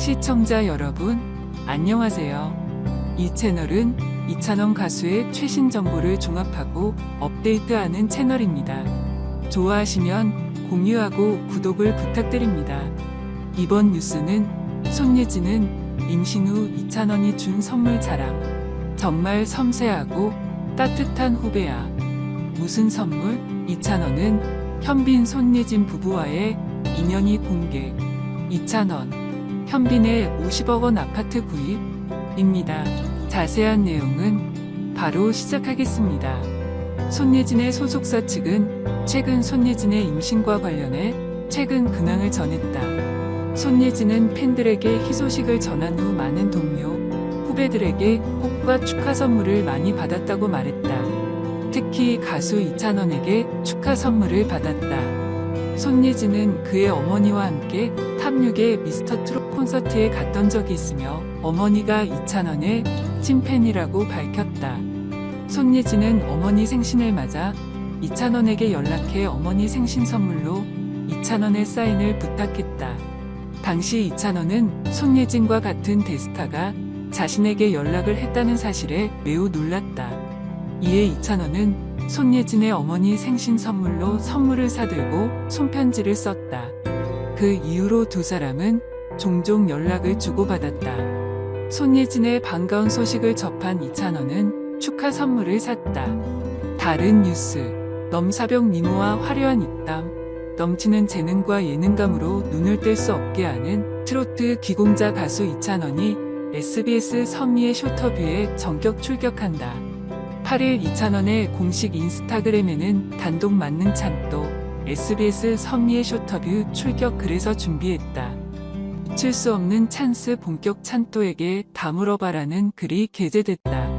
시청자 여러분, 안녕하세요. 이 채널은 이찬원 가수의 최신 정보를 종합하고 업데이트하는 채널입니다. 좋아하시면 공유하고 구독을 부탁드립니다. 이번 뉴스는 손예진은 임신 후 이찬원이 준 선물 자랑. 정말 섬세하고 따뜻한 후배야. 무슨 선물? 이찬원은 현빈 손예진 부부와의 인연이 공개. 이찬원, 현빈의 50억 원 아파트 구입입니다. 자세한 내용은 바로 시작하겠습니다. 손예진의 소속사 측은 최근 손예진의 임신과 관련해 최근 근황을 전했다. 손예진은 팬들에게 희소식을 전한 후 많은 동료, 후배들에게 꽃과 축하 선물을 많이 받았다고 말했다. 특히 가수 이찬원에게 축하 선물을 받았다. 손예진은 그의 어머니와 함께 탑6의 미스터 트롯 콘서트에 갔던 적이 있으며 어머니가 이찬원의 찐팬이라고 밝혔다. 손예진은 어머니 생신을 맞아 이찬원에게 연락해 어머니 생신 선물로 이찬원의 사인을 부탁했다. 당시 이찬원은 손예진과 같은 대스타가 자신에게 연락을 했다는 사실에 매우 놀랐다. 이에 이찬원은 손예진의 어머니 생신 선물로 선물을 사들고 손편지를 썼다. 그 이후로 두 사람은 종종 연락을 주고받았다. 손예진의 반가운 소식을 접한 이찬원은 축하 선물을 샀다. 다른 뉴스. 넘사벽 니모와 화려한 입담. 넘치는 재능과 예능감으로 눈을 뗄 수 없게 하는 트로트 기공자 가수 이찬원이 SBS 선미의 쇼터뷰에 전격 출격한다. 8일 이찬원의 공식 인스타그램에는 단독 만능 찬또 SBS 선미의 쇼터뷰 출격 글에서 준비했다. 놓칠 수 없는 찬스 본격 찬또에게 다 물어봐라는 글이 게재됐다.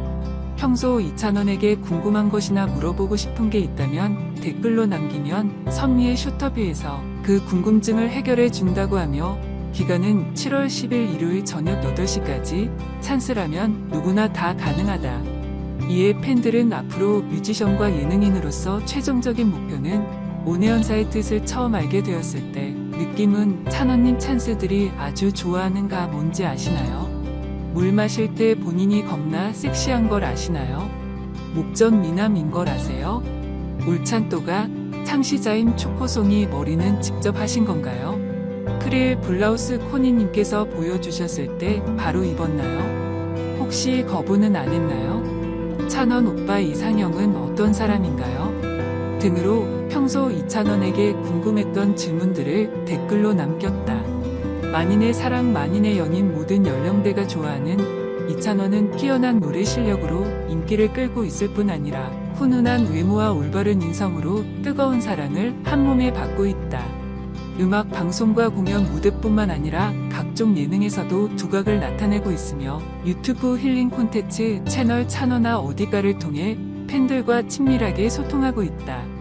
평소 이찬원에게 궁금한 것이나 물어보고 싶은 게 있다면 댓글로 남기면 선미의 쇼터뷰에서 그 궁금증을 해결해 준다고 하며 기간은 7월 10일 일요일 저녁 8시까지 찬스라면 누구나 다 가능하다. 이에 팬들은 앞으로 뮤지션과 예능인으로서 최종적인 목표는 오네연사의 뜻을 처음 알게 되었을 때 느낌은 찬원님 찬스들이 아주 좋아하는가 뭔지 아시나요? 물 마실 때 본인이 겁나 섹시한 걸 아시나요? 목전 미남인 걸 아세요? 울찬또가 창시자인 초코송이 머리는 직접 하신 건가요? 크릴 블라우스 코니님께서 보여주셨을 때 바로 입었나요? 혹시 거부는 안 했나요? 찬원 오빠 이상형은 어떤 사람인가요? 등으로 평소 이찬원에게 궁금했던 질문들을 댓글로 남겼다. 만인의 사랑 만인의 연인 모든 연령대가 좋아하는 이찬원은 뛰어난 노래 실력으로 인기를 끌고 있을 뿐 아니라 훈훈한 외모와 올바른 인성으로 뜨거운 사랑을 한몸에 받고 있다. 음악 방송과 공연 무대뿐만 아니라 각종 예능에서도 두각을 나타내고 있으며 유튜브 힐링 콘텐츠 채널 찬원아 어디가를 통해 팬들과 친밀하게 소통하고 있다.